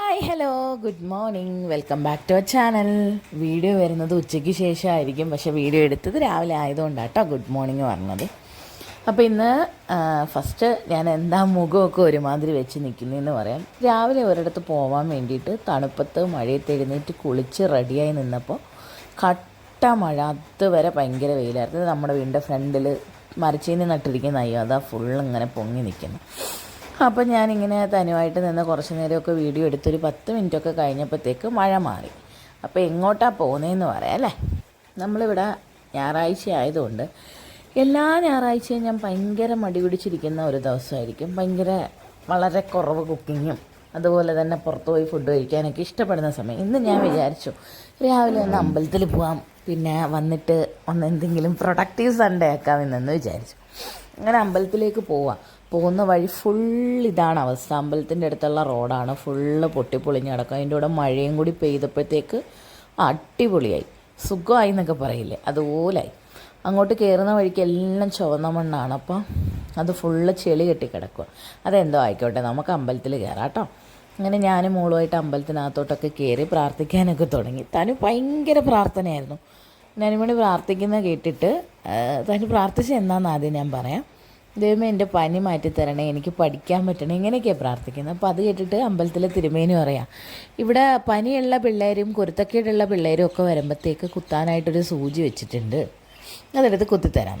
Hi hello. Good morning. Welcome back to our channel. Video വരുന്നത് ഉച്ചയ്ക്ക് ശേഷമായിരിക്കും. പക്ഷെ വീഡിയോ എടുത്തത് രാവിലെ ആയതുകൊണ്ടാണ് കേട്ടോ ഗുഡ് മോർണിംഗ് പറഞ്ഞത്. അപ്പോൾ ഇന്ന് ഫസ്റ്റ് ഞാൻ എന്താ മുഖമൊക്കെ ഒരുമാതിരി വെച്ച് നിൽക്കുന്നതെന്ന് പറയാം. രാവിലെ ഒരിടത്ത് പോകാൻ വേണ്ടിയിട്ട് തണുപ്പത്ത് മഴയത്ത് എഴുന്നേറ്റ് കുളിച്ച് റെഡിയായി നിന്നപ്പോൾ കട്ട മഴ അതുവരെ ഭയങ്കര വെയിലായിരുന്നു. നമ്മുടെ വീടിന്റെ ഫ്രണ്ടിൽ മരച്ചീനി നട്ടിരിക്കുന്ന അയ്യോ അതാ ഫുൾ ഇങ്ങനെ പൊങ്ങി നിൽക്കുന്നു അപ്പോൾ ഞാനിങ്ങനെ തനുവായിട്ട് നിന്ന് കുറച്ച് നേരമൊക്കെ വീഡിയോ എടുത്തൊരു പത്ത് മിനിറ്റൊക്കെ കഴിഞ്ഞപ്പോഴത്തേക്ക് മഴ മാറി. അപ്പോൾ എങ്ങോട്ടാണ് പോകുന്നതെന്ന് പറയാം അല്ലേ? നമ്മളിവിടെ ഞായറാഴ്ച ആയതുകൊണ്ട് എല്ലാ ഞായറാഴ്ചയും ഞാൻ ഭയങ്കര മടി പിടിച്ചിരിക്കുന്ന ഒരു ദിവസമായിരിക്കും. ഭയങ്കര വളരെ കുറവ് കുക്കിങ്ങും അതുപോലെ തന്നെ പുറത്ത് പോയി ഫുഡ് കഴിക്കാനൊക്കെ ഇഷ്ടപ്പെടുന്ന സമയം. ഇന്ന് ഞാൻ വിചാരിച്ചു രാവിലെ ഒന്ന് അമ്പലത്തിൽ പോവാം പിന്നെ വന്നിട്ട് ഒന്ന് എന്തെങ്കിലും പ്രൊഡക്റ്റീവ് സൺഡേ ആക്കാമെന്നു വിചാരിച്ചു. അങ്ങനെ അമ്പലത്തിലേക്ക് പോവാം. പോകുന്ന വഴി ഫുൾ ഇതാണ് അവസ്ഥ അമ്പലത്തിന്റെ അടുത്തുള്ള റോഡാണ്. ഫുള്ള് പൊട്ടിപ്പൊളിഞ്ഞ് കിടക്കും. അതിന്റെ കൂടെ മഴയും കൂടി പെയ്തപ്പോഴത്തേക്ക് അടിപൊളിയായി. സുഖമായി എന്നൊക്കെ പറയില്ലേ? അതുപോലായി. അങ്ങോട്ട് കയറുന്ന വഴിക്ക് എല്ലാം ചുവന്ന മണ്ണാണ്. അപ്പോൾ അത് ഫുള്ള് ചെളി കെട്ടി കിടക്കുക അതെന്തോ ആയിക്കോട്ടെ നമുക്ക് അമ്പലത്തിൽ കയറാം കേട്ടോ. അങ്ങനെ ഞാനും മോളുമായിട്ട് അമ്പലത്തിനകത്തോട്ടൊക്കെ കയറി പ്രാർത്ഥിക്കാനൊക്കെ തുടങ്ങി. തനു ഭയങ്കര പ്രാർത്ഥനയായിരുന്നു. ഞാനിവിടെ പ്രാർത്ഥിക്കുന്ന കേട്ടിട്ട് തനു പ്രാർത്ഥിച്ച എന്താണെന്ന് ആദ്യം ഞാൻ പറയാം. ദൈവമേ എന്റെ പനി മാറ്റി തരണേ എനിക്ക് പഠിക്കാൻ പറ്റണേ ഇങ്ങനെയൊക്കെയാണ് പ്രാർത്ഥിക്കുന്നത്. അപ്പോൾ അത് കേട്ടിട്ട് അമ്പലത്തിലെ തിരുമേനി പറയാം ഇവിടെ പനിയുള്ള പിള്ളേരും കുരുത്തക്കേടുള്ള പിള്ളേരും ഒക്കെ വരുമ്പോഴത്തേക്ക് കുത്താനായിട്ടൊരു സൂചി വെച്ചിട്ടുണ്ട്. അതെടുത്ത് കുത്തിത്തരാം.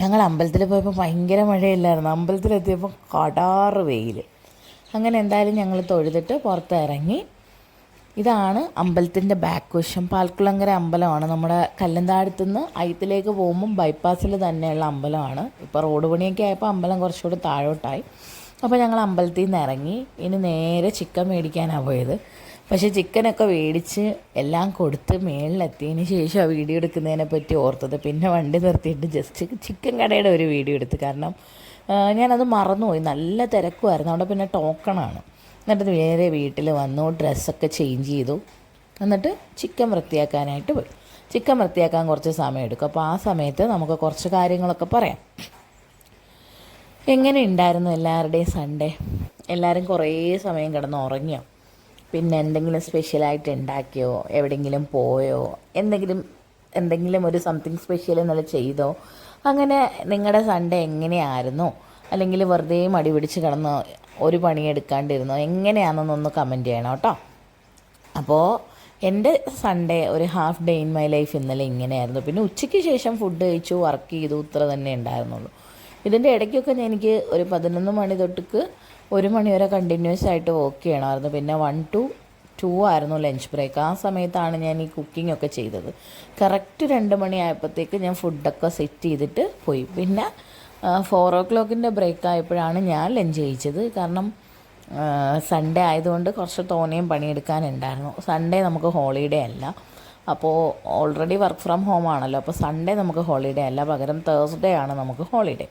ഞങ്ങൾ അമ്പലത്തിൽ പോയപ്പോൾ ഭയങ്കര മഴയില്ലായിരുന്നു. അമ്പലത്തിലെത്തിയപ്പോൾ കടാറ് വെയിൽ അങ്ങനെ എന്തായാലും ഞങ്ങൾ തൊഴുതിട്ട് പുറത്തിറങ്ങി ഇതാണ് അമ്പലത്തിന്റെ ബാക്ക് വശം. പാൽക്കുളങ്കര അമ്പലമാണ്. നമ്മുടെ കല്ലന്താഴത്തുനിന്ന് അയത്തിലേക്ക് പോകുമ്പം ബൈപ്പാസിൽ തന്നെയുള്ള അമ്പലമാണ്. ഇപ്പോൾ റോഡ് പണിയൊക്കെ ആയപ്പോൾ അമ്പലം കുറച്ചുകൂടി താഴോട്ടായി. അപ്പോൾ ഞങ്ങൾ അമ്പലത്തിൽ നിന്ന് ഇറങ്ങി. ഇനി നേരെ ചിക്കൻ മേടിക്കാനാണ് പോയത്. പക്ഷേ ചിക്കനൊക്കെ മേടിച്ച് എല്ലാം കൊടുത്ത് മേളിലെത്തിയതിന് ശേഷം ആ വീഡിയോ എടുക്കുന്നതിനെ പറ്റി ഓർത്തത്. പിന്നെ വണ്ടി നിർത്തിയിട്ട് ജസ്റ്റ് ചിക്കൻ കടയുടെ ഒരു വീഡിയോ എടുത്ത്. കാരണം ഞാനത് മറന്നുപോയി. നല്ല തിരക്കുമായിരുന്നു. അവിടെ പിന്നെ ടോക്കണാണ് എന്നിട്ട് നേരെ വീട്ടിൽ വന്നു ഡ്രസ്സൊക്കെ ചേഞ്ച് ചെയ്തു. എന്നിട്ട് ചിക്കൻ വൃത്തിയാക്കാനായിട്ട് പോയി. ചിക്കൻ വൃത്തിയാക്കാൻ കുറച്ച് സമയം എടുക്കും. അപ്പോൾ ആ സമയത്ത് നമുക്ക് കുറച്ച് കാര്യങ്ങളൊക്കെ പറയാം. എങ്ങനെ ഉണ്ടായിരുന്നു എല്ലാവരുടെയും സൺഡേ എല്ലാവരും കുറേ സമയം കിടന്ന് ഉറങ്ങിയോ? പിന്നെ എന്തെങ്കിലും സ്പെഷ്യലായിട്ട് ഉണ്ടാക്കിയോ? എവിടെയെങ്കിലും പോയോ? എന്തെങ്കിലും എന്തെങ്കിലും ഒരു സംതിങ് സ്പെഷ്യൽ എന്നുള്ള ചെയ്തോ? അങ്ങനെ നിങ്ങളുടെ സൺഡേ എങ്ങനെയായിരുന്നു? അല്ലെങ്കിൽ വെറുതെ മടി പിടിച്ച് കിടന്നോ? ഒരു പണിയെടുക്കാണ്ടിരുന്നോ? എങ്ങനെയാണെന്നൊന്ന് കമന്റ് ചെയ്യണം കേട്ടോ. അപ്പോൾ എന്റെ സൺഡേ ഒരു half day in my life ഇന്നലെ ഇങ്ങനെയായിരുന്നു. പിന്നെ ഉച്ചയ്ക്ക് ശേഷം ഫുഡ് കഴിച്ചു വർക്ക് ചെയ്തു ഇത്ര തന്നെ ഉണ്ടായിരുന്നുള്ളൂ. ഇതിന്റെ ഇടയ്ക്കൊക്കെ ഞാൻ എനിക്ക് ഒരു പതിനൊന്ന് മണി തൊട്ടിക്ക് ഒരു മണി വരെ കണ്ടിന്യൂസ് ആയിട്ട് വർക്ക് ചെയ്യണമായിരുന്നു. പിന്നെ വൺ ടു ടു ആയിരുന്നു ലഞ്ച് ബ്രേക്ക് ആ സമയത്താണ് ഞാൻ ഈ കുക്കിംഗ് ഒക്കെ ചെയ്തത്. കറക്റ്റ് രണ്ട് മണി ആയപ്പോഴത്തേക്ക് ഞാൻ ഫുഡൊക്കെ സെറ്റ് ചെയ്തിട്ട് പോയി. പിന്നെ ഫോർ ഓ ക്ലോക്കിന്റെ ബ്രേക്ക് ആയപ്പോഴാണ് ഞാൻ ലഞ്ച് കഴിച്ചത്. കാരണം സൺഡേ ആയതുകൊണ്ട് കുറച്ച് തോനെയും പണിയെടുക്കാനുണ്ടായിരുന്നു സൺഡേ നമുക്ക് ഹോളിഡേ അല്ല. അപ്പോൾ ഓൾറെഡി വർക്ക് ഫ്രം ഹോം ആണല്ലോ. അപ്പോൾ സൺഡേ നമുക്ക് ഹോളിഡേ അല്ല. പകരം തേഴ്സ്ഡേ ആണ് നമുക്ക് ഹോളിഡേ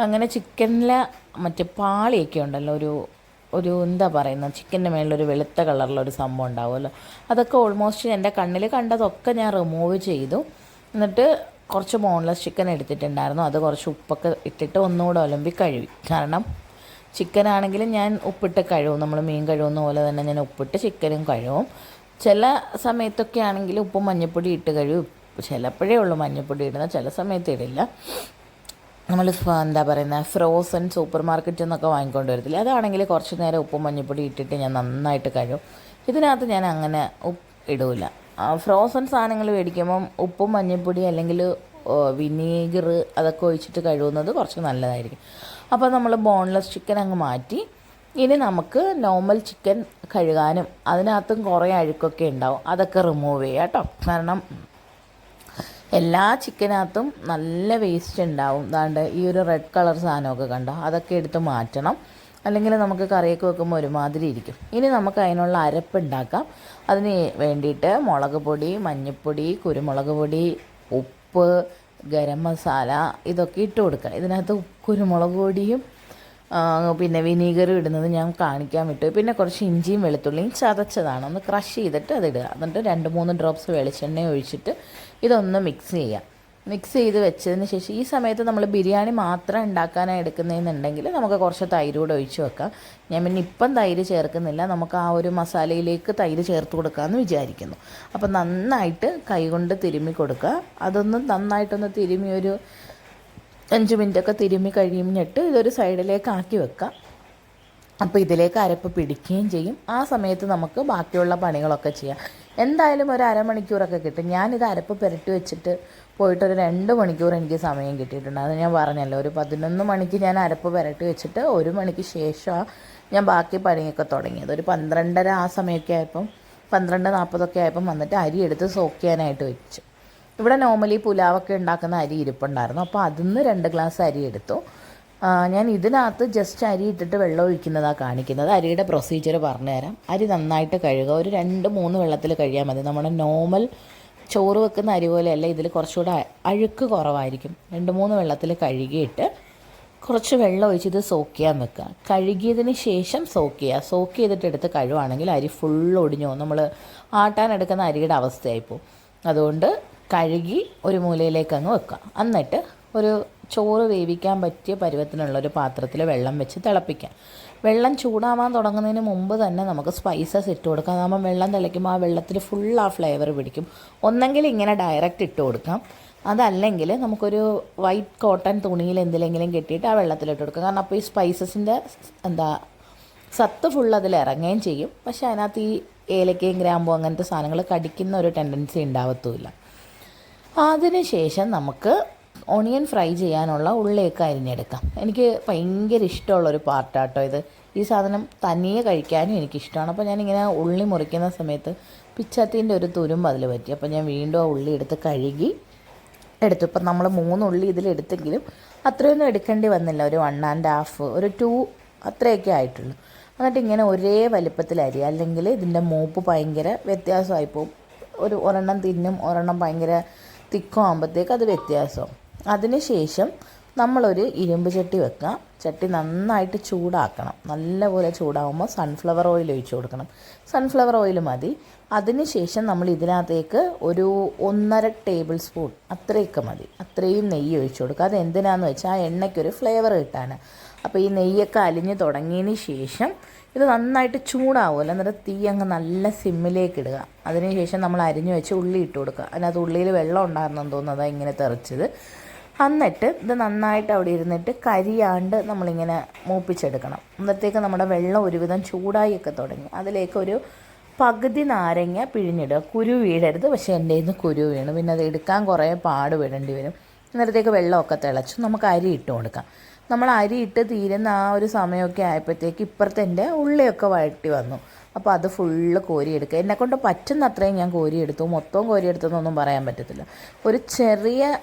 അങ്ങനെ ചിക്കനിലെ മറ്റേ പാളിയൊക്കെ ഉണ്ടല്ലോ. ഒരു ഒരു എന്താ പറയുന്നത്? ചിക്കന്റെ മേളിലൊരു വെളുത്ത കളറിലൊരു സംഭവം ഉണ്ടാവുമല്ലോ. അതൊക്കെ ഓൾമോസ്റ്റ് എന്റെ കണ്ണിൽ കണ്ടതൊക്കെ ഞാൻ റിമൂവ് ചെയ്തു. എന്നിട്ട് കുറച്ച് ബോൺലെസ് ചിക്കൻ എടുത്തിട്ടുണ്ടായിരുന്നു. അത് കുറച്ച് ഉപ്പൊക്കെ ഇട്ടിട്ട് ഒന്നുകൂടെ ഒലമ്പി കഴുകി. കാരണം ചിക്കൻ ആണെങ്കിലും ഞാൻ ഉപ്പിട്ട് കഴുകും. നമ്മൾ മീൻ കഴുകുന്ന പോലെ തന്നെ ഞാൻ ഉപ്പിട്ട് ചിക്കനും കഴുകും. ചില സമയത്തൊക്കെ ആണെങ്കിൽ ഉപ്പും മഞ്ഞൾപ്പൊടി ഇട്ട് കഴുകും. ചിലപ്പോഴേ ഉള്ളൂ മഞ്ഞൾപ്പൊടി ഇടുന്ന ചില സമയത്ത് ഇടില്ല. നമ്മൾ എന്താ പറയുന്നത് ഫ്രോസൺ സൂപ്പർ മാർക്കറ്റിൽ നിന്നൊക്കെ വാങ്ങിക്കൊണ്ട് വരത്തില്ല? അതാണെങ്കിൽ കുറച്ച് നേരം ഉപ്പും മഞ്ഞൾപ്പൊടി ഇട്ടിട്ട് ഞാൻ നന്നായിട്ട് കഴുകും. ഇതിനകത്ത് ഞാൻ അങ്ങനെ ഉപ്പ് ഇടൂല. ഫ്രോസൺ സാധനങ്ങൾ മേടിക്കുമ്പം ഉപ്പും മഞ്ഞൾപ്പൊടി അല്ലെങ്കിൽ വിനീഗർ അതൊക്കെ ഒഴിച്ചിട്ട് കഴുകുന്നത് കുറച്ച് നല്ലതായിരിക്കും. അപ്പോൾ നമ്മൾ ബോൺലെസ് ചിക്കൻ അങ്ങ് മാറ്റി ഇനി നമുക്ക് നോർമൽ ചിക്കൻ കഴുകാനും അതിനകത്തും കുറേ അഴുക്കൊക്കെ ഉണ്ടാവും. അതൊക്കെ റിമൂവ് ചെയ്യാം കേട്ടോ. കാരണം എല്ലാ ചിക്കനകത്തും നല്ല വേസ്റ്റ് ഉണ്ടാവും. ദാണ്ട് ഈ ഒരു റെഡ് കളർ സാധനമൊക്കെ കണ്ടോ? അതൊക്കെ എടുത്ത് മാറ്റണം. അല്ലെങ്കിൽ നമുക്ക് കറിയൊക്കെ വെക്കുമ്പോൾ ഒരുമാതിരി ഇരിക്കും. ഇനി നമുക്ക് അതിനുള്ള അരപ്പ് ഉണ്ടാക്കാം. അതിന് വേണ്ടിയിട്ട് മുളക് പൊടി മഞ്ഞൾപ്പൊടി കുരുമുളക് പൊടി ഉപ്പ് ഗരം മസാല ഇതൊക്കെ ഇട്ട് കൊടുക്കുക. ഇതിനകത്ത് കുരുമുളക് പൊടിയും പിന്നെ വിനീഗറും ഇടുന്നത് ഞാൻ കാണിക്കാൻ വിട്ടു. പിന്നെ കുറച്ച് ഇഞ്ചിയും വെളുത്തുള്ളിയും ചതച്ചതാണ്. ഒന്ന് ക്രഷ് ചെയ്തിട്ട് അതിടുക എന്നിട്ട് രണ്ട് മൂന്ന് ഡ്രോപ്സ് വെളിച്ചെണ്ണ ഒഴിച്ചിട്ട് ഇതൊന്ന് മിക്സ് ചെയ്യുക. മിക്സ് ചെയ്ത് വെച്ചതിന് ശേഷം ഈ സമയത്ത് നമ്മൾ ബിരിയാണി മാത്രം ഉണ്ടാക്കാനായി എടുക്കുന്നതെന്നുണ്ടെങ്കിൽ നമുക്ക് കുറച്ച് തൈര് കൂടെ ഒഴിച്ച് വെക്കാം. ഞാൻ പിന്നെ ഇപ്പം തൈര് ചേർക്കുന്നില്ല. നമുക്ക് ആ ഒരു മസാലയിലേക്ക് തൈര് ചേർത്ത് കൊടുക്കാമെന്ന് വിചാരിക്കുന്നു. അപ്പോൾ നന്നായിട്ട് കൈകൊണ്ട് തിരുമ്മി കൊടുക്കുക. അതൊന്ന് നന്നായിട്ടൊന്ന് തിരുമ്മി ഒരു അഞ്ച് മിനിറ്റൊക്കെ തിരുമ്മി കഴിയുന്നിട്ട് ഇതൊരു സൈഡിലേക്ക് ആക്കി വെക്കാം. അപ്പോൾ ഇതിലേക്ക് അരപ്പ് പിടിക്കുകയും ചെയ്യും. ആ സമയത്ത് നമുക്ക് ബാക്കിയുള്ള പണികളൊക്കെ ചെയ്യാം. എന്തായാലും ഒരു അരമണിക്കൂറൊക്കെ കിട്ടും. ഞാനിത് അരപ്പ് പുരട്ടി വെച്ചിട്ട് പോയിട്ടൊരു രണ്ട് മണിക്കൂർ എനിക്ക് സമയം കിട്ടിയിട്ടുണ്ട്. അത് ഞാൻ പറഞ്ഞല്ലോ ഒരു പതിനൊന്ന് മണിക്ക് ഞാൻ അരപ്പ് പുരട്ടി വെച്ചിട്ട് ഒരു മണിക്ക് ശേഷമാണ് ഞാൻ ബാക്കി പണിയൊക്കെ തുടങ്ങിയത്. ഒരു പന്ത്രണ്ടര ആ സമയമൊക്കെ ആയപ്പം പന്ത്രണ്ട് നാൽപ്പതൊക്കെ ആയപ്പം വന്നിട്ട് അരി എടുത്ത് സോക്ക് ചെയ്യാനായിട്ട് വെച്ചു. ഇവിടെ നോർമലി പുലാവൊക്കെ ഉണ്ടാക്കുന്ന അരി ഇരിപ്പുണ്ടായിരുന്നു. അപ്പോൾ അതിന്ന് രണ്ട് ഗ്ലാസ് അരി എടുത്തു. ഞാൻ ഇതിനകത്ത് ജസ്റ്റ് അരി ഇട്ടിട്ട് വെള്ളം ഒഴിക്കുന്നതാണ് കാണിക്കുന്നത്. അരിയുടെ പ്രൊസീജിയർ പറഞ്ഞുതരാം. അരി നന്നായിട്ട് കഴുകുക. ഒരു രണ്ട് മൂന്ന് വെള്ളത്തിൽ കഴിയാൽ മതി. നമ്മുടെ നോർമൽ ചോറ് വെക്കുന്ന അരി പോലെയല്ല ഇതിൽ കുറച്ചുകൂടെ അഴുക്ക് കുറവായിരിക്കും. രണ്ട് മൂന്ന് വെള്ളത്തിൽ കഴുകിയിട്ട് കുറച്ച് വെള്ളം ഒഴിച്ച് ഇത് സോക്ക് ചെയ്യാൻ വെക്കുക. കഴുകിയതിന് ശേഷം സോക്ക് ചെയ്യുക സോക്ക് ചെയ്തിട്ട് എടുത്ത് കഴുവാണെങ്കിൽ അരി ഫുൾ ഒടിഞ്ഞു നമ്മൾ ആട്ടാൻ എടുക്കുന്ന അരിയുടെ അവസ്ഥയായിപ്പോൾ അതുകൊണ്ട് കഴുകി ഒരു മൂലയിലേക്ക് അങ്ങ് വെക്കുക. എന്നിട്ട് ഒരു ചോറ് വേവിക്കാൻ പറ്റിയ പരുവത്തിനുള്ള ഒരു പാത്രത്തിൽ വെള്ളം വെച്ച് തിളപ്പിക്കാം വെള്ളം ചൂടാവാൻ തുടങ്ങുന്നതിന് മുമ്പ് തന്നെ നമുക്ക് സ്പൈസസ് ഇട്ട് കൊടുക്കാം. അതാകുമ്പോൾ വെള്ളം തിളയ്ക്കുമ്പോൾ ആ വെള്ളത്തിൽ ഫുൾ ആ ഫ്ലേവർ പിടിക്കും. ഒന്നെങ്കിൽ ഇങ്ങനെ ഡയറക്റ്റ് ഇട്ട് കൊടുക്കാം. അതല്ലെങ്കിൽ നമുക്കൊരു വൈറ്റ് കോട്ടൺ തുണിയിൽ എന്തിലെങ്കിലും കെട്ടിയിട്ട് ആ വെള്ളത്തിലിട്ട് കൊടുക്കാം. കാരണം അപ്പോൾ ഈ സ്പൈസസിന്റെ എന്താ സത്ത് ഫുൾ അതിൽ ഇറങ്ങുകയും ചെയ്യും. പക്ഷേ അതിനകത്ത് ഈ ഏലക്കയും ഗ്രാമ്പും അങ്ങനത്തെ സാധനങ്ങൾ കടിക്കുന്ന ഒരു ടെൻഡൻസി ഉണ്ടാവത്തുമില്ല. അതിനുശേഷം നമുക്ക് ഓണിയൻ ഫ്രൈ ചെയ്യാനുള്ള ഉള്ളിയൊക്കെ അരിഞ്ഞെടുക്കാം. എനിക്ക് ഭയങ്കര ഇഷ്ടമുള്ളൊരു പാർട്ടാട്ടോ ഇത്. ഈ സാധനം തനിയെ കഴിക്കാനും എനിക്കിഷ്ടമാണ്. അപ്പോൾ ഞാനിങ്ങനെ ഉള്ളി മുറിക്കുന്ന സമയത്ത് പിച്ചാത്തീന്റെ ഒരു തുരുമ്പ് അതിൽ പറ്റി. അപ്പോൾ ഞാൻ വീണ്ടും ആ ഉള്ളി എടുത്ത് കഴുകി എടുത്തു. ഇപ്പം നമ്മൾ മൂന്ന് ഉള്ളി ഇതിലെടുത്തെങ്കിലും അത്രയൊന്നും എടുക്കേണ്ടി വന്നില്ല. ഒരു വൺ ആൻഡ് ഹാഫ് ഒരു ടു അത്രയൊക്കെ ആയിട്ടുള്ളൂ. എന്നിട്ട് ഇങ്ങനെ ഒരേ വലിപ്പത്തിൽ അരി അല്ലെങ്കിൽ ഇതിന്റെ മൂപ്പ് ഭയങ്കര വ്യത്യാസമായി പോകും. ഒരു ഒരെണ്ണം തിന്നും ഒരെണ്ണം ഭയങ്കര തിക്കും ആകുമ്പോഴത്തേക്ക് അത് വ്യത്യാസവും അതിനുശേഷം നമ്മളൊരു ഇരുമ്പ് ചട്ടി വെക്കുക. ചട്ടി നന്നായിട്ട് ചൂടാക്കണം. നല്ലപോലെ ചൂടാവുമ്പോൾ സൺഫ്ലവർ ഓയിൽ ഒഴിച്ച് കൊടുക്കണം. സൺഫ്ലവർ ഓയിൽ മതി. അതിനുശേഷം നമ്മൾ ഇതിനകത്തേക്ക് ഒരു ഒന്നര ടേബിൾ സ്പൂൺ അത്രയൊക്കെ മതി. അത്രയും നെയ്യ് ഒഴിച്ചു കൊടുക്കുക. അത് എന്തിനാന്ന് വെച്ചാൽ ആ എണ്ണയ്ക്കൊരു ഫ്ലേവർ കിട്ടാനാണ് അപ്പോൾ ഈ നെയ്യൊക്കെ അലിഞ്ഞ് തുടങ്ങിയതിന് ശേഷം ഇത് നന്നായിട്ട് ചൂടാവുമല്ലോ. എന്നിട്ട് തീ അങ്ങ് നല്ല സിമ്മിലേക്ക് ഇടുക. അതിനുശേഷം നമ്മൾ അരിഞ്ഞു വെച്ച് ഉള്ളി ഇട്ട് കൊടുക്കുക. അതിനകത്ത് ഉള്ളിയിൽ വെള്ളം ഉണ്ടായിരുന്നെന്ന് തോന്നുന്നത് ഇങ്ങനെ തെറിച്ചത്. എന്നിട്ട് ഇത് നന്നായിട്ട് അവിടെ ഇരുന്നിട്ട് കരിയാണ്ട് നമ്മളിങ്ങനെ മൂപ്പിച്ചെടുക്കണം. അന്നത്തേക്ക് നമ്മുടെ വെള്ളം ഒരുവിധം ചൂടായിയൊക്കെ തുടങ്ങി. അതിലേക്ക് ഒരു പകുതി നാരങ്ങ പിഴിഞ്ഞിടുക. കുരു വീഴരുത്. പക്ഷേ എന്റെ ഇന്ന് കുരു വീണു. പിന്നെ അത് എടുക്കാൻ കുറേ പാട് വിടേണ്ടി വരും. അന്നേരത്തേക്ക് വെള്ളമൊക്കെ തിളച്ചു. നമുക്ക് അരി ഇട്ട് കൊടുക്കാം. നമ്മൾ അരി ഇട്ട് തീരുന്ന ആ ഒരു സമയമൊക്കെ ആയപ്പോഴത്തേക്ക് ഇപ്പുറത്തെ ഉള്ളിയൊക്കെ വഴട്ടി വന്നു. അപ്പോൾ അത് ഫുള്ള് കോരിയെടുക്കുക. എന്നെക്കൊണ്ട് പറ്റുന്ന അത്രയും ഞാൻ കോരിയെടുത്തു. മൊത്തവും കോരിയെടുത്തെന്നൊന്നും പറയാൻ പറ്റത്തില്ല. ഒരു ചെറിയ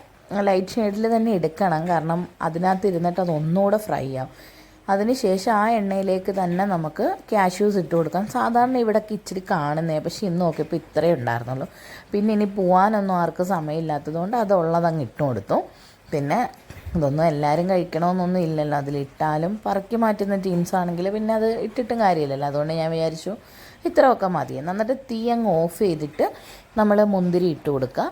ലൈറ്റ് ഷെയ്ഡിൽ തന്നെ എടുക്കണം. കാരണം അതിനകത്ത് ഇരുന്നിട്ട് അത് ഒന്നുകൂടെ ഫ്രൈ ആവും. അതിനുശേഷം ആ എണ്ണയിലേക്ക് തന്നെ നമുക്ക് കാഷ്യൂസ് ഇട്ട് കൊടുക്കാം. സാധാരണ ഇവിടെ ഇച്ചിരി കാണുന്നേ. പക്ഷേ ഇന്ന് നോക്കിയപ്പോൾ ഇത്രയേ ഉണ്ടായിരുന്നുള്ളൂ. പിന്നെ ഇനി പോകാനൊന്നും ആർക്കും സമയമില്ലാത്തതുകൊണ്ട് അത് ഉള്ളതങ്ങ് ഇട്ട് കൊടുത്തു. പിന്നെ ഇതൊന്നും എല്ലാവരും കഴിക്കണമെന്നൊന്നും ഇല്ലല്ലോ. അതിലിട്ടാലും പറക്കി മാറ്റുന്ന ടീംസ് ആണെങ്കിൽ പിന്നെ അത് ഇട്ടിട്ടും കാര്യമില്ലല്ലോ. അതുകൊണ്ട് ഞാൻ വിചാരിച്ചു ഇത്രയൊക്കെ മതി. എന്നിട്ട് തീ അങ്ങ് ഓഫ് ചെയ്തിട്ട് നമ്മൾ മുന്തിരി ഇട്ട് കൊടുക്കുക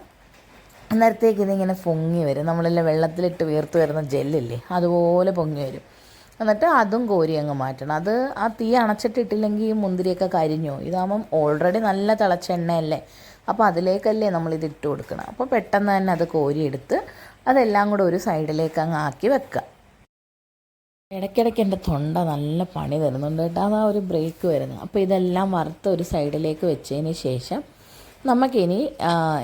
അന്നേരത്തേക്ക് ഇതിങ്ങനെ പൊങ്ങി വരും. നമ്മളെല്ലാം വെള്ളത്തിലിട്ട് വീർത്ത് വരുന്ന ജെല്ലില്ലേ അതുപോലെ പൊങ്ങി വരും. എന്നിട്ട് അതും കോരി അങ്ങ് മാറ്റണം. അത് ആ തീ അണച്ചിട്ടിട്ടില്ലെങ്കിൽ ഈ മുന്തിരിയൊക്കെ കരിഞ്ഞു. ഇതാകുമ്പം ഓൾറെഡി നല്ല തിളച്ച എണ്ണയല്ലേ? അപ്പോൾ അതിലേക്കല്ലേ നമ്മളിത് ഇട്ട് കൊടുക്കണം. അപ്പോൾ പെട്ടെന്ന് തന്നെ അത് കോരിയെടുത്ത് അതെല്ലാം കൂടെ ഒരു സൈഡിലേക്ക് അങ്ങ് ആക്കി വെക്കുക. ഇടയ്ക്കിടയ്ക്ക് എന്റെ തൊണ്ട നല്ല പണി തരുന്നുണ്ട് കേട്ടോ. അതാ ഒരു ബ്രേക്ക് വരുന്നത്. അപ്പോൾ ഇതെല്ലാം വറുത്ത് ഒരു സൈഡിലേക്ക് വെച്ചതിന് ശേഷം നമുക്കിനി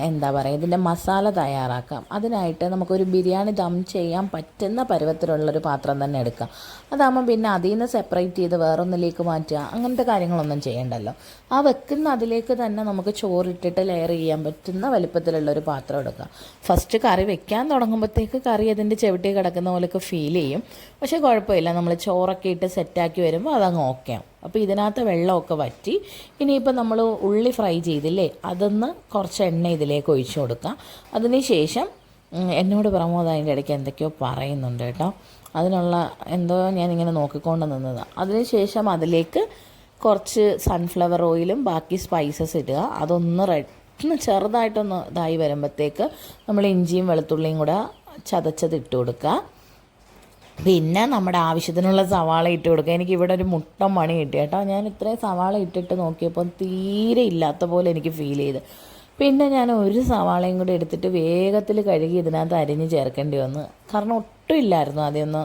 എന്താ പറയുക ഇതിന്റെ മസാല തയ്യാറാക്കാം. അതിനായിട്ട് നമുക്കൊരു ബിരിയാണി ദം ചെയ്യാൻ പറ്റുന്ന പരുവത്തിലുള്ളൊരു പാത്രം തന്നെ എടുക്കാം. അതാകുമ്പോൾ പിന്നെ അതിൽ നിന്ന് സെപ്പറേറ്റ് ചെയ്ത് വേറൊന്നിലേക്ക് മാറ്റുക അങ്ങനത്തെ കാര്യങ്ങളൊന്നും ചെയ്യണ്ടല്ലോ. ആ വെക്കുന്ന അതിലേക്ക് തന്നെ നമുക്ക് ചോറിട്ടിട്ട് ലെയർ ചെയ്യാൻ പറ്റുന്ന വലിപ്പത്തിലുള്ളൊരു പാത്രം എടുക്കുക ഫസ്റ്റ് കറി വെക്കാൻ തുടങ്ങുമ്പോഴത്തേക്ക് കറി അതിന്റെ ചെവിട്ടി കിടക്കുന്ന പോലെയൊക്കെ ഫീൽ ചെയ്യും. പക്ഷേ കുഴപ്പമില്ല നമ്മൾ ചോറൊക്കെ ഇട്ട് സെറ്റാക്കി വരുമ്പോൾ അതങ്ങ് ഓക്കെ ആവും. അപ്പോൾ ഇതിനകത്ത് വെള്ളമൊക്കെ വറ്റി. ഇനിയിപ്പോൾ നമ്മൾ ഉള്ളി ഫ്രൈ ചെയ്തില്ലേ അതൊന്ന് കുറച്ച് എണ്ണ ഇതിലേക്ക് ഒഴിച്ചു കൊടുക്കാം. അതിന് ശേഷം എന്നോട് പ്രമോദ അതിന്റെ ഇടയ്ക്ക് എന്തൊക്കെയോ പറയുന്നുണ്ട് കേട്ടോ. അതിനുള്ള എന്തോ ഞാനിങ്ങനെ നോക്കിക്കൊണ്ട് നിന്നതാണ് അതിനുശേഷം അതിലേക്ക് കുറച്ച് സൺഫ്ലവർ ഓയിലും ബാക്കി സ്പൈസസ് ഇടുക. അതൊന്ന് റെഡ് ചെറുതായിട്ടൊന്ന് ഇതായി വരുമ്പോഴത്തേക്ക് നമ്മൾ ഇഞ്ചിയും വെളുത്തുള്ളിയും കൂടെ ചതച്ചത് ഇട്ട് കൊടുക്കുക. പിന്നെ നമ്മുടെ ആവശ്യത്തിനുള്ള സവാള ഇട്ട് കൊടുക്കുക. എനിക്ക് ഇവിടെ ഒരു മുട്ട മണി കിട്ടി കേട്ടോ. ഞാൻ ഇത്രയും സവാള ഇട്ടിട്ട് നോക്കിയപ്പോൾ തീരെ ഇല്ലാത്ത പോലെ എനിക്ക് ഫീൽ ചെയ്ത്. പിന്നെ ഞാൻ ഒരു സവാളയും കൂടി എടുത്തിട്ട് വേഗത്തിൽ കഴുകി ഇതിനകത്ത് അരിഞ്ഞ് ചേർക്കേണ്ടി വന്നു. കാരണം ഒട്ടും ഇല്ലായിരുന്നു ആദ്യമൊന്ന്.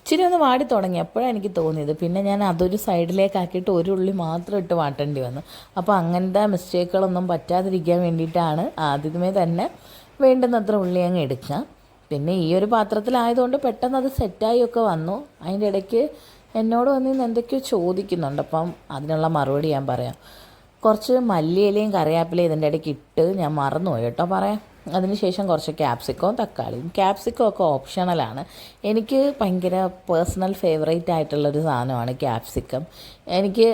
ഇച്ചിരി ഒന്ന് വാടി തുടങ്ങി. അപ്പോഴാണ് എനിക്ക് തോന്നിയത്. പിന്നെ ഞാൻ അതൊരു സൈഡിലേക്കാക്കിയിട്ട് ഒരു ഉള്ളി മാത്രം ഇട്ട് വാട്ടേണ്ടി വന്നു. അപ്പോൾ അങ്ങനത്തെ മിസ്റ്റേക്കുകളൊന്നും പറ്റാതിരിക്കാൻ വേണ്ടിയിട്ടാണ് ആദ്യമേ തന്നെ വേണ്ടുന്നത്ര ഉള്ളി അങ്ങ് എടുക്കുക പിന്നെ ഈ ഒരു പാത്രത്തിലായതുകൊണ്ട് പെട്ടെന്ന് അത് സെറ്റായി ഒക്കെ വന്നു. അതിന്റെ ഇടയ്ക്ക് എന്നോട് വന്ന് ഇന്ന് എന്തൊക്കെയോ ചോദിക്കുന്നുണ്ട്. അപ്പം അതിനുള്ള മറുപടി ഞാൻ പറയാം. കുറച്ച് മല്ലിയിലയും കറിവേപ്പിലയും ഇതിന്റെ ഇടയ്ക്ക് ഇട്ട് ഞാൻ മറന്നുപോയി കേട്ടോ പറയാം. അതിനുശേഷം കുറച്ച് ക്യാപ്സിക്കോ തക്കാളിയും. ക്യാപ്സിക്കോ ഒക്കെ ഓപ്ഷണലാണ് എനിക്ക് ഭയങ്കര പേഴ്സണൽ ഫേവറേറ്റ് ആയിട്ടുള്ളൊരു സാധനമാണ് ക്യാപ്സിക്കം. എനിക്ക്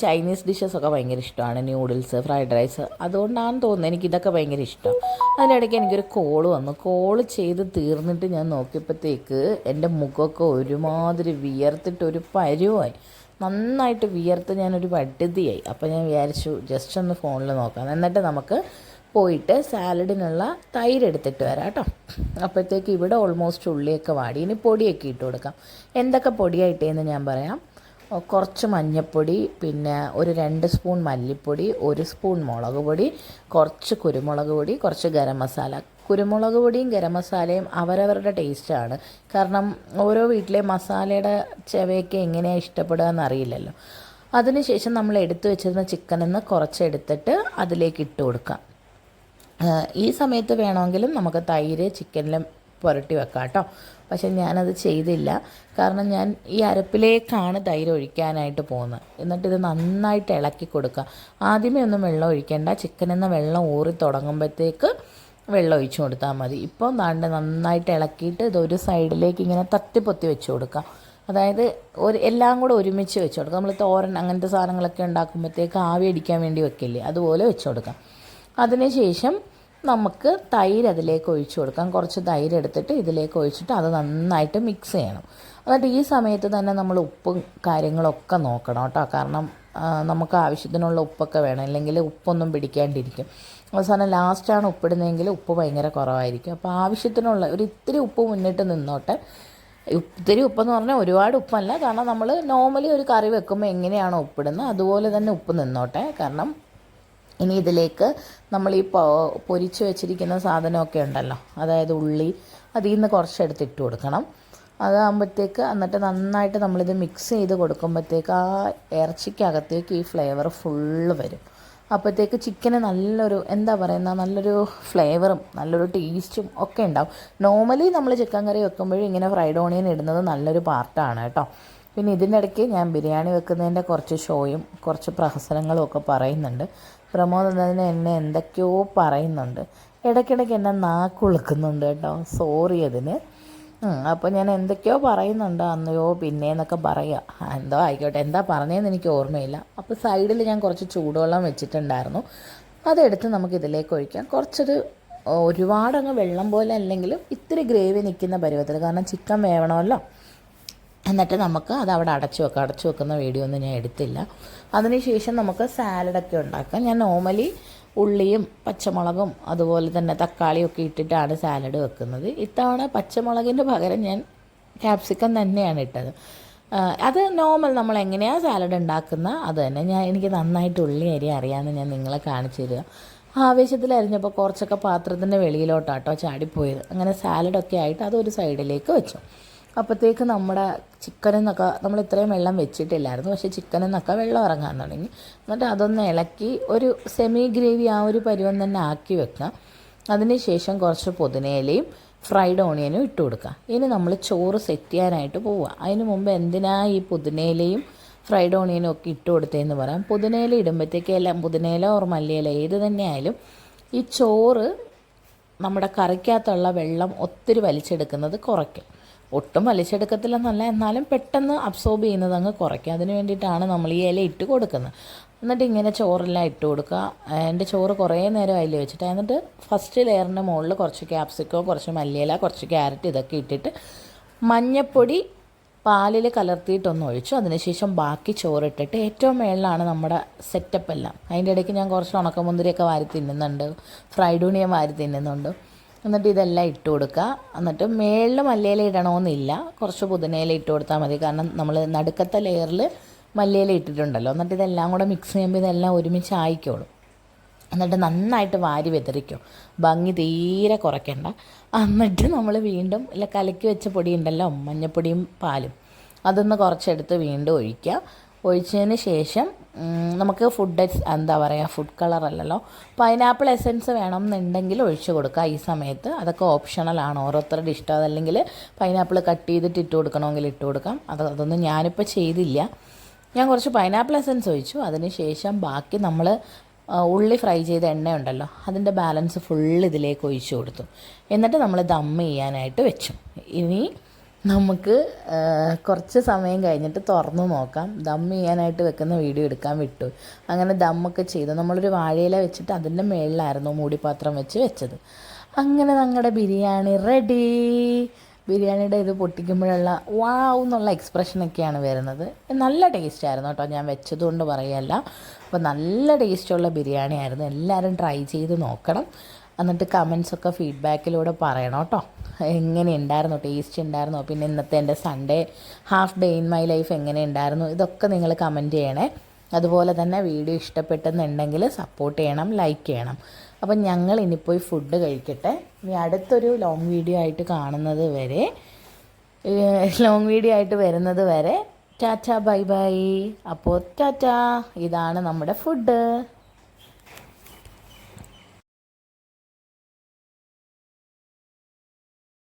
ചൈനീസ് ഡിഷസ് ഒക്കെ ഭയങ്കര ഇഷ്ടമാണ്. ന്യൂഡിൽസ് ഫ്രൈഡ് റൈസ് അതുകൊണ്ടാണ് തോന്നുന്നത് എനിക്ക് ഇതൊക്കെ ഭയങ്കര ഇഷ്ടം. അതിനിടയ്ക്ക് എനിക്കൊരു കോൾ വന്നു. കോൾ ചെയ്ത് തീർന്നിട്ട് ഞാൻ നോക്കിയപ്പോഴത്തേക്ക് എന്റെ മുഖമൊക്കെ ഒരുമാതിരി വിയർത്തിട്ട് ഒരു പരുവായി. നന്നായിട്ട് വിയർത്ത് ഞാനൊരു വടുതിയായി അപ്പോൾ ഞാൻ വിചാരിച്ചു ജസ്റ്റ് ഒന്ന് ഫോണിൽ നോക്കാം. എന്നിട്ട് നമുക്ക് പോയിട്ട് സാലഡിനുള്ള തൈര് എടുത്തിട്ട് വരാം കേട്ടോ. അപ്പോഴത്തേക്ക് ഇവിടെ ഓൾമോസ്റ്റ് ഉള്ളിയൊക്കെ വാടി. ഇനി പൊടിയൊക്കെ ഇട്ട് കൊടുക്കാം. എന്തൊക്കെ പൊടിയായിട്ടേന്ന് ഞാൻ പറയാം. കുറച്ച് മഞ്ഞൾപ്പൊടി പിന്നെ ഒരു രണ്ട് സ്പൂൺ മല്ലിപ്പൊടി ഒരു സ്പൂൺ മുളക് പൊടി കുറച്ച് കുരുമുളക് പൊടി കുറച്ച് ഗരം മസാല. കുരുമുളക് പൊടിയും ഗരം മസാലയും അവരവരുടെ ടേസ്റ്റാണ് കാരണം ഓരോ വീട്ടിലെ മസാലയുടെ ചെവയൊക്കെ എങ്ങനെയാണ് ഇഷ്ടപ്പെടുക എന്നറിയില്ലല്ലോ. അതിനുശേഷം നമ്മൾ എടുത്തു വെച്ചിരുന്ന ചിക്കനിൽ നിന്ന് കുറച്ചെടുത്തിട്ട് അതിലേക്ക് ഇട്ട് കൊടുക്കാം. ഈ സമയത്ത് വേണമെങ്കിലും നമുക്ക് തൈര് ചിക്കനിലും പുരട്ടി വെക്കാം കേട്ടോ. പക്ഷെ ഞാനത് ചെയ്തില്ല. കാരണം ഞാൻ ഈ അരപ്പിലേക്കാണ് തൈര് ഒഴിക്കാനായിട്ട് പോകുന്നത്. എന്നിട്ട് ഇത് നന്നായിട്ട് ഇളക്കി കൊടുക്കുക. ആദ്യമേ ഒന്നും വെള്ളം ഒഴിക്കേണ്ട. ചിക്കൻ എന്ന വെള്ളം ഊറി തുടങ്ങുമ്പോഴത്തേക്ക് വെള്ളം ഒഴിച്ചു കൊടുത്താൽ മതി. ഇപ്പോൾ താണ്ട് നന്നായിട്ട് ഇളക്കിയിട്ട് ഇത് ഒരു സൈഡിലേക്ക് ഇങ്ങനെ തട്ടിപ്പൊത്തി വെച്ച് കൊടുക്കാം അതായത് ഒരു എല്ലാം കൂടെ ഒരുമിച്ച് വെച്ച് കൊടുക്കാം നമ്മൾ തോരൻ അങ്ങനത്തെ സാധനങ്ങളൊക്കെ ഉണ്ടാക്കുമ്പോഴത്തേക്ക് ആവി അടിക്കാൻ വേണ്ടി വെക്കില്ലേ? അതുപോലെ വെച്ച് കൊടുക്കാം അതിനുശേഷം നമുക്ക് തൈര് അതിലേക്ക് ഒഴിച്ചു കൊടുക്കാം. കുറച്ച് തൈര് എടുത്തിട്ട് ഇതിലേക്ക് ഒഴിച്ചിട്ട് അത് നന്നായിട്ട് മിക്സ് ചെയ്യണം. എന്നിട്ട് ഈ സമയത്ത് തന്നെ നമ്മൾ ഉപ്പും കാര്യങ്ങളൊക്കെ നോക്കണം കേട്ടോ. കാരണം നമുക്ക് ആവശ്യത്തിനുള്ള ഉപ്പൊക്കെ വേണം. അല്ലെങ്കിൽ ഉപ്പൊന്നും പിടിക്കാണ്ടിരിക്കും. അവസാനം ലാസ്റ്റാണ് ഉപ്പിടുന്നതെങ്കിൽ ഉപ്പ് ഭയങ്കര കുറവായിരിക്കും. അപ്പോൾ ആവശ്യത്തിനുള്ള ഒരു ഇത്തിരി ഉപ്പ് മുന്നിട്ട് നിന്നോട്ടെ. ഇത്തിരി ഉപ്പെന്ന് പറഞ്ഞാൽ ഒരുപാട് ഉപ്പല്ല. കാരണം നമ്മൾ നോർമലി ഒരു കറി വെക്കുമ്പോൾ എങ്ങനെയാണോ ഉപ്പിടുന്നത്. അതുപോലെ തന്നെ ഉപ്പ് നിന്നോട്ടെ. കാരണം ഇനി ഇതിലേക്ക് നമ്മൾ ഈ പൊരിച്ച് വെച്ചിരിക്കുന്ന സാധനമൊക്കെ ഉണ്ടല്ലോ. അതായത് ഉള്ളി അതിൽ നിന്ന് കുറച്ചെടുത്ത് ഇട്ട് കൊടുക്കണം. അതാകുമ്പോഴത്തേക്ക് എന്നിട്ട് നന്നായിട്ട് നമ്മളിത് മിക്സ് ചെയ്ത് കൊടുക്കുമ്പോഴത്തേക്ക് ആ ഇറച്ചിക്കകത്തേക്ക് ഈ ഫ്ലേവർ ഫുള്ള് വരും. അപ്പോഴത്തേക്ക് ചിക്കന് നല്ലൊരു എന്താ പറയുന്ന നല്ലൊരു ഫ്ലേവറും നല്ലൊരു ടേസ്റ്റും ഒക്കെ ഉണ്ടാവും. നോർമലി നമ്മൾ ചിക്കൻ കറി വെക്കുമ്പോഴും ഇങ്ങനെ ഫ്രൈഡ് ഓണിയൻ ഇടുന്നത് നല്ലൊരു പാർട്ടാണ് കേട്ടോ. പിന്നെ ഇതിന്റെ ഇടയ്ക്ക് ഞാൻ ബിരിയാണി വെക്കുന്നതിന്റെ കുറച്ച് ഷോയും കുറച്ച് പ്രഹസനങ്ങളും ഒക്കെ പറയുന്നുണ്ട്. പ്രമോദ് എന്നതിന് എന്നെ എന്തൊക്കെയോ പറയുന്നുണ്ട്. ഇടയ്ക്കിടയ്ക്ക് എന്നെ നാക്കുളുക്കുന്നുണ്ട് കേട്ടോ. സോറി അതിന്. അപ്പോൾ ഞാൻ എന്തൊക്കെയോ പറയുന്നുണ്ട്. അന്നയോ പിന്നേന്നൊക്കെ പറയുക എന്തോ ആയിക്കോട്ടെ എന്താ പറഞ്ഞതെന്ന് എനിക്ക് ഓർമ്മയില്ല. അപ്പോൾ സൈഡിൽ ഞാൻ കുറച്ച് ചൂടുവെള്ളം വെച്ചിട്ടുണ്ടായിരുന്നു. അതെടുത്ത് നമുക്ക് ഇതിലേക്ക് ഒഴിക്കാം. കുറച്ചൊരു ഒരുപാടങ്ങ് വെള്ളം പോലെ അല്ലെങ്കിലും ഇത്തിരി ഗ്രേവി നിൽക്കുന്ന പരുവത്തിൽ. കാരണം ചിക്കൻ വേവണമല്ലോ. എന്നിട്ട് നമുക്ക് അത് അവിടെ അടച്ചു വെക്കാം. അടച്ചു വെക്കുന്ന വീഡിയോ ഒന്നും ഞാൻ എടുത്തില്ല. അതിനുശേഷം നമുക്ക് സാലഡൊക്കെ ഉണ്ടാക്കാം. ഞാൻ നോർമലി ഉള്ളിയും പച്ചമുളകും അതുപോലെ തന്നെ തക്കാളിയൊക്കെ ഇട്ടിട്ടാണ് സാലഡ് വെക്കുന്നത്. ഇത്തവണ പച്ചമുളകിന്റെ പകരം ഞാൻ ക്യാപ്സിക്കം തന്നെയാണ് ഇട്ടത്. അത് നോർമൽ നമ്മൾ എങ്ങനെയാണ് സാലഡ് ഉണ്ടാക്കുന്ന അത് തന്നെ. ഞാൻ എനിക്ക് നന്നായിട്ട് ഉള്ളി അരി അറിയാമെന്ന് ഞാൻ നിങ്ങളെ കാണിച്ചു തരിക ആവേശത്തിൽ അരിഞ്ഞപ്പോൾ കുറച്ചൊക്കെ പാത്രത്തിന്റെ വെളിയിലോട്ടാട്ടോ ചാടിപ്പോയത്. അങ്ങനെ സാലഡൊക്കെ ആയിട്ട് അതൊരു സൈഡിലേക്ക് വെച്ചു. അപ്പോഴത്തേക്ക് നമ്മുടെ ചിക്കനിൽ നിന്നൊക്കെ നമ്മൾ ഇത്രയും വെള്ളം വെച്ചിട്ടില്ലായിരുന്നു. പക്ഷേ ചിക്കനിൽ നിന്നൊക്കെ വെള്ളം ഇറങ്ങാൻ തുടങ്ങി. എന്നിട്ട് അതൊന്ന് ഇളക്കി ഒരു സെമി ഗ്രേവി ആ ഒരു പരുവം തന്നെ ആക്കി വെക്കാം. അതിനുശേഷം കുറച്ച് പുതിനയിലയും ഫ്രൈഡ് ഓണിയനും ഇട്ട് കൊടുക്കുക ഇനി നമ്മൾ ചോറ് സെറ്റ് ചെയ്യാനായിട്ട് പോവുക. അതിന് മുമ്പ് എന്തിനാ ഈ പുതിനയിലയും ഫ്രൈഡ് ഓണിയനും ഒക്കെ ഇട്ട് കൊടുത്തതെന്ന് പറയാം. പുതിനയില ഇടുമ്പോഴത്തേക്ക് എല്ലാം പുതിനയില ഓർ മല്ലിയില ഏത് തന്നെ ആയാലും ഈ ചോറ് നമ്മുടെ കറിക്കകത്തുള്ള വെള്ളം ഒത്തിരി വലിച്ചെടുക്കുന്നത് കുറയ്ക്കും. ഒട്ടും വലിച്ചെടുക്കത്തില്ലെന്നല്ല എന്നാലും പെട്ടെന്ന് അബ്സോർബ് ചെയ്യുന്നത് അങ്ങ് കുറയ്ക്കുക അതിന് വേണ്ടിയിട്ടാണ് നമ്മൾ ഈ ഇല ഇട്ട് കൊടുക്കുന്നത്. എന്നിട്ട് ഇങ്ങനെ ചോറെല്ലാം ഇട്ട് കൊടുക്കുക. എന്റെ ചോറ് കുറേ നേരം അതിൽ വെച്ചിട്ട് എന്നിട്ട് ഫസ്റ്റ് ലെയറിന്റെ മുകളിൽ കുറച്ച് ക്യാപ്സിക്കോ കുറച്ച് മല്ലിയില കുറച്ച് ക്യാരറ്റ് ഇതൊക്കെ ഇട്ടിട്ട് മഞ്ഞപ്പൊടി പാലിൽ കലർത്തിയിട്ടൊന്ന് ഒഴിച്ചു. അതിനുശേഷം ബാക്കി ചോറിട്ടിട്ട് ഏറ്റവും മേളിലാണ് നമ്മുടെ സെറ്റപ്പ് എല്ലാം. അതിന്റെ ഇടയ്ക്ക് ഞാൻ കുറച്ച് ഉണക്കമുന്തിരിയൊക്കെ വാരി തിന്നുന്നുണ്ട്. ഫ്രൈഡ് ഉണിയൻ വാരി തിന്നുന്നുണ്ട്. എന്നിട്ട് ഇതെല്ലാം ഇട്ട് കൊടുക്കുക. എന്നിട്ട് മേളിൽ മല്ലിയില ഇടണമെന്നില്ല കുറച്ച് പുതിനയില ഇട്ട് കൊടുത്താൽ മതി. കാരണം നമ്മൾ നടുക്കത്തെ ലെയറിൽ മല്ലിയില ഇട്ടിട്ടുണ്ടല്ലോ. എന്നിട്ട് ഇതെല്ലാം കൂടെ മിക്സ് ചെയ്യുമ്പോൾ ഇതെല്ലാം ഒരുമിച്ച് ആയിക്കോളും. എന്നിട്ട് നന്നായിട്ട് വാരി വിതറിക്കും. ഭംഗി തീരെ കുറയ്ക്കണ്ട. എന്നിട്ട് നമ്മൾ വീണ്ടും ഇല്ല കലക്കി വെച്ച പൊടി ഉണ്ടല്ലോ മഞ്ഞപ്പൊടിയും പാലും. അതൊന്ന് കുറച്ചെടുത്ത് വീണ്ടും ഒഴിക്കുക. ഒഴിച്ചതിന് ശേഷം നമുക്ക് ഫുഡ് എന്താ പറയുക ഫുഡ് കളർ അല്ലല്ലോ. പൈനാപ്പിൾ എസൻസ് വേണം എന്നുണ്ടെങ്കിൽ ഒഴിച്ച് കൊടുക്കുക ഈ സമയത്ത്. അതൊക്കെ ഓപ്ഷണലാണ് ഓരോരുത്തരുടെ ഇഷ്ടം. അതല്ലെങ്കിൽ പൈനാപ്പിൾ കട്ട് ചെയ്തിട്ട് ഇട്ട് കൊടുക്കണമെങ്കിൽ ഇട്ട് കൊടുക്കാം. അത് അതൊന്നും ഞാനിപ്പോൾ ചെയ്തില്ല. ഞാൻ കുറച്ച് പൈനാപ്പിൾ എസൻസ് ഒഴിച്ചു. അതിന് ശേഷം ബാക്കി നമ്മൾ ഉള്ളി ഫ്രൈ ചെയ്ത എണ്ണ ഉണ്ടല്ലോ അതിന്റെ ബാലൻസ് ഫുൾ ഇതിലേക്ക് ഒഴിച്ചു കൊടുത്തു. എന്നിട്ട് നമ്മൾ ദം ചെയ്യാനായിട്ട് വെച്ചു. ഇനി നമുക്ക് കുറച്ച് സമയം കഴിഞ്ഞിട്ട് തുറന്നു നോക്കാം. ദം ചെയ്യാനായിട്ട് വെക്കുന്ന വീഡിയോ എടുക്കാൻ വിട്ടു. അങ്ങനെ ദമ്മൊക്കെ ചെയ്തു. നമ്മളൊരു വാഴയില വെച്ചിട്ട് അതിന്റെ മേളിലായിരുന്നു മൂടിപ്പാത്രം വെച്ച് വെച്ചത്. അങ്ങനെ ഞങ്ങളുടെ ബിരിയാണി റെഡി ബിരിയാണിയുടെ ഇത് പൊട്ടിക്കുമ്പോഴുള്ള വാവ് എന്നുള്ള എക്സ്പ്രഷനൊക്കെയാണ് വരുന്നത്. നല്ല ടേസ്റ്റ് ആയിരുന്നു കേട്ടോ. ഞാൻ വെച്ചതുകൊണ്ട് പറയല്ല. അപ്പോൾ നല്ല ടേസ്റ്റുള്ള ബിരിയാണി ആയിരുന്നു എല്ലാവരും ട്രൈ ചെയ്ത് നോക്കണം. എന്നിട്ട് കമൻസൊക്കെ ഫീഡ്ബാക്കിലൂടെ പറയണം കേട്ടോ. എങ്ങനെ ഉണ്ടായിരുന്നു? ടേസ്റ്റ് ഉണ്ടായിരുന്നോ? പിന്നെ ഇന്നത്തെ എന്റെ Sunday half day in my life എങ്ങനെ ഉണ്ടായിരുന്നു? ഇതൊക്കെ നിങ്ങൾ കമന്റ് ചെയ്യണേ. അതുപോലെ തന്നെ വീഡിയോ ഇഷ്ടപ്പെട്ടെന്നുണ്ടെങ്കിൽ സപ്പോർട്ട് ചെയ്യണം ലൈക്ക് ചെയ്യണം. അപ്പം ഞങ്ങൾ ഇനി പോയി ഫുഡ് കഴിക്കട്ടെ. ഇനി അടുത്തൊരു ലോങ് വീഡിയോ ആയിട്ട് കാണുന്നത് വരെ ലോങ് വീഡിയോ ആയിട്ട് വരുന്നത് വരെ ടാറ്റ ബൈ ബൈ. അപ്പോൾ ടാറ്റ ഇതാണ് നമ്മുടെ ഫുഡ്